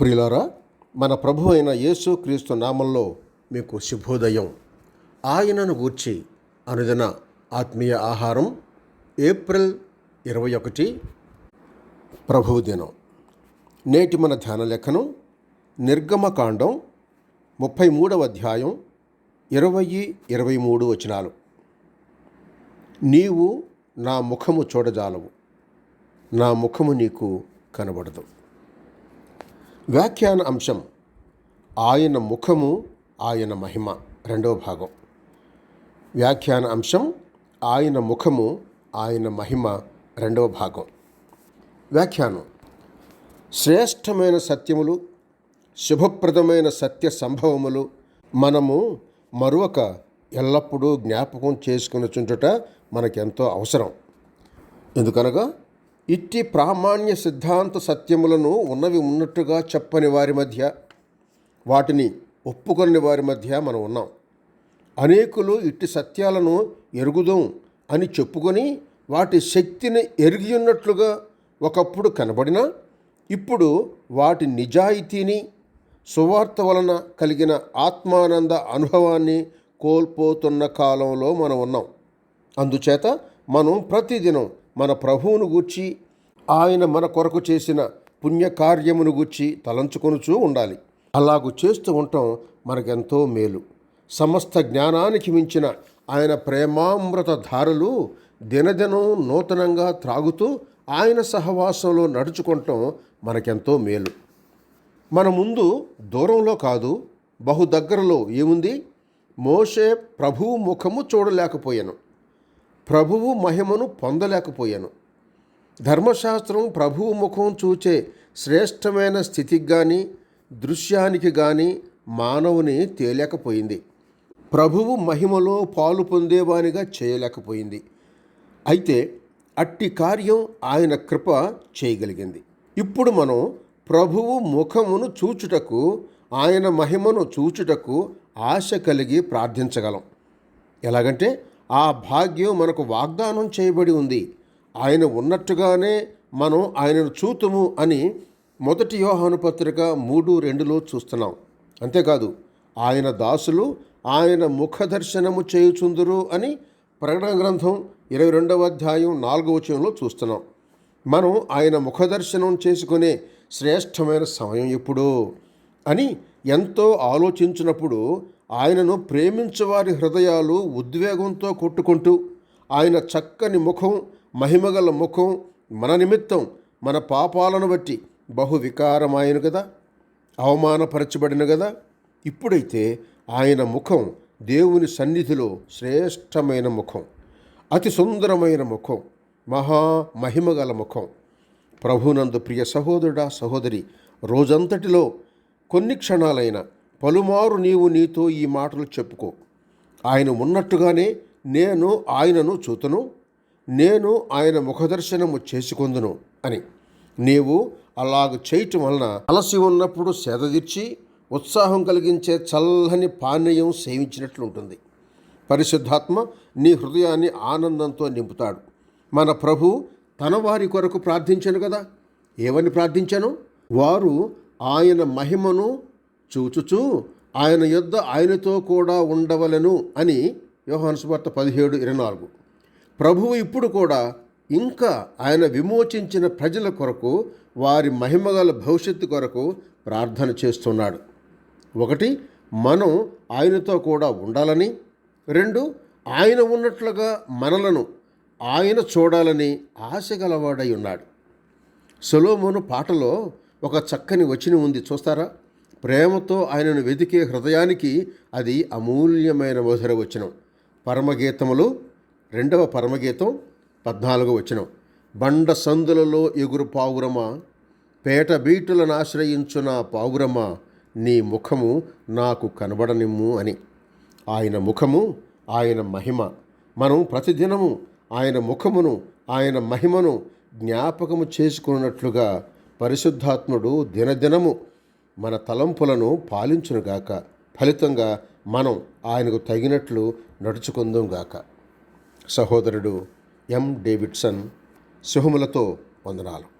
ప్రియులారా మన ప్రభు అయిన యేసు క్రీస్తు నామంలో మీకు శుభోదయం. ఆయనను గూర్చి అనుదిన ఆత్మీయ ఆహారం ఏప్రిల్ ఇరవై ఒకటి ప్రభువు దినం. నేటి మన ధ్యాన లెక్కను నిర్గమకాండం ముప్పై మూడవ అధ్యాయం ఇరవై ఇరవై మూడు వచనాలు. నీవు నా ముఖము చూడజాలవు నా ముఖము నీకు కనబడదు. వ్యాఖ్యాన అంశం ఆయన ముఖము ఆయన మహిమ రెండవ భాగం. వ్యాఖ్యాన అంశం ఆయన ముఖము ఆయన మహిమ రెండవ భాగం. వ్యాఖ్యానం. శ్రేష్టమైన సత్యములు శుభప్రదమైన సత్య సంభవములు మనము మరొక ఎల్లప్పుడూ జ్ఞాపకం చేసుకుని చుంటుట మనకెంతో అవసరం. ఎందుకనగా ఇట్టి ప్రామాణ్య సిద్ధాంత సత్యములను ఉన్నవి ఉన్నట్టుగా చెప్పని వారి మధ్య వాటిని ఒప్పుకొని వారి మధ్య మనం ఉన్నాం. అనేకులు ఇట్టి సత్యాలను ఎరుగుదాం అని చెప్పుకొని వాటి శక్తిని ఎరిగి ఉన్నట్లుగా ఒకప్పుడు కనబడినా ఇప్పుడు వాటి నిజాయితీని సువార్త వలన కలిగిన ఆత్మానంద అనుభవాన్ని కోల్పోతున్న కాలంలో మనం ఉన్నాం. అందుచేత మనం ప్రతిదినం మన ప్రభువును గూర్చి ఆయన మన కొరకు చేసిన పుణ్యకార్యమును గూర్చి తలంచుకొనుచూ ఉండాలి. అలాగు చేస్తూ ఉండటం మనకెంతో మేలు. సమస్త జ్ఞానానికి మించిన ఆయన ప్రేమామృత ధారలు దినదినం నూతనంగా త్రాగుతూ ఆయన సహవాసంలో నడుచుకుంటాం మనకెంతో మేలు. మన ముందు దూరంలో కాదు బహు దగ్గరలో ఏముంది? మోషే ప్రభువు ముఖము చూడలేకపోయాను. ప్రభువు మహిమను పొందలేకపోయాను. ధర్మశాస్త్రం ప్రభువు ముఖం చూచే శ్రేష్టమైన స్థితికి కానీ దృశ్యానికి కానీ మానవుని తేలేకపోయింది. ప్రభువు మహిమలో పాలు పొందేవానిగా చేయలేకపోయింది. అయితే అట్టి కార్యం ఆయన కృప చేయగలిగింది. ఇప్పుడు మనం ప్రభువు ముఖమును చూచుటకు ఆయన మహిమను చూచుటకు ఆశ కలిగి ప్రార్థించగలం. ఎలాగంటే ఆ భాగ్యం మనకు వాగ్దానం చేయబడి ఉంది. ఆయన ఉన్నట్టుగానే మనం ఆయనను చూతుము అని మొదటి యోహాను పత్రిక మూడు రెండులో చూస్తున్నాం. అంతేకాదు ఆయన దాసులు ఆయన ముఖ దర్శనము చేయుచుందురు అని ప్రకటన గ్రంథం ఇరవై రెండవ అధ్యాయం నాలుగవ వచనంలో చూస్తున్నాం. మనం ఆయన ముఖ దర్శనం చేసుకునే శ్రేష్టమైన సమయం ఎప్పుడో అని ఎంతో ఆలోచించినప్పుడు ఆయనను ప్రేమించేవారి హృదయాలు ఉద్వేగంతో కొట్టుకుంటూ ఆయన చక్కని ముఖం మహిమగల ముఖం మన నిమిత్తం మన పాపాలను బట్టి బహు వికారమాయను కదా అవమానపరచబడిన కదా ఇప్పుడైతే ఆయన ముఖం దేవుని సన్నిధిలో శ్రేష్టమైన ముఖం అతి సుందరమైన ముఖం మహా మహిమగల ముఖం. ప్రభునందు ప్రియ సహోదరుడా సహోదరి రోజంతటిలో కొన్ని క్షణాలైన పలుమారు నీవు నీతో ఈ మాటలు చెప్పుకో. ఆయన ఉన్నట్టుగానే నేను ఆయనను చూతును నేను ఆయన ముఖదర్శనము చేసుకొందును అని. నీవు అలాగ చేయటం వలన అలసి ఉన్నప్పుడు సేదదీర్చి ఉత్సాహం కలిగించే చల్లని పానీయం సేవించినట్లు ఉంటుంది. పరిశుద్ధాత్మ నీ హృదయాన్ని ఆనందంతో నింపుతాడు. మన ప్రభు తన వారి కొరకు ప్రార్థించాను కదా? ఏమని ప్రార్థించాను? వారు ఆయన మహిమను చూచుచూ ఆయన యొద్ద ఆయనతో కూడా ఉండవలను అని యోహాను పదిహేడు ఇరవై నాలుగు. ప్రభువు ఇప్పుడు కూడా ఇంకా ఆయన విమోచించిన ప్రజల కొరకు వారి మహిమగల భవిష్యత్తు కొరకు ప్రార్థన చేస్తున్నాడు. ఒకటి మనం ఆయనతో కూడా ఉండాలని. రెండు ఆయన ఉన్నట్లుగా మనలను ఆయన చూడాలని ఆశ గలవాడై ఉన్నాడు. సొలోమోను పాటలో ఒక చక్కని వచనం ఉంది చూస్తారా? ప్రేమతో ఆయనను వెతికే హృదయానికి అది అమూల్యమైన మధుర వచనం. పరమగీతములు రెండవ పరమగీతం పద్నాలుగో వచనం. బండ సందులలో ఎగురు పావురమ? పేట బీటులను ఆశ్రయించున పావురమ? నీ ముఖము నాకు కనబడనిమ్ము అని. ఆయన ముఖము ఆయన మహిమ. మనం ప్రతిదినము ఆయన ముఖమును ఆయన మహిమను జ్ఞాపకము చేసుకున్నట్లుగా పరిశుద్ధాత్ముడు దినదినము మన తలంపులను పాలించునుగాక ఫలితంగా మనం ఆయనకు తగినట్లు నడుచుకుందాంగాక సహోదరుడు ఎం. డేవిడ్సన్ శుభములతో వందనాలు.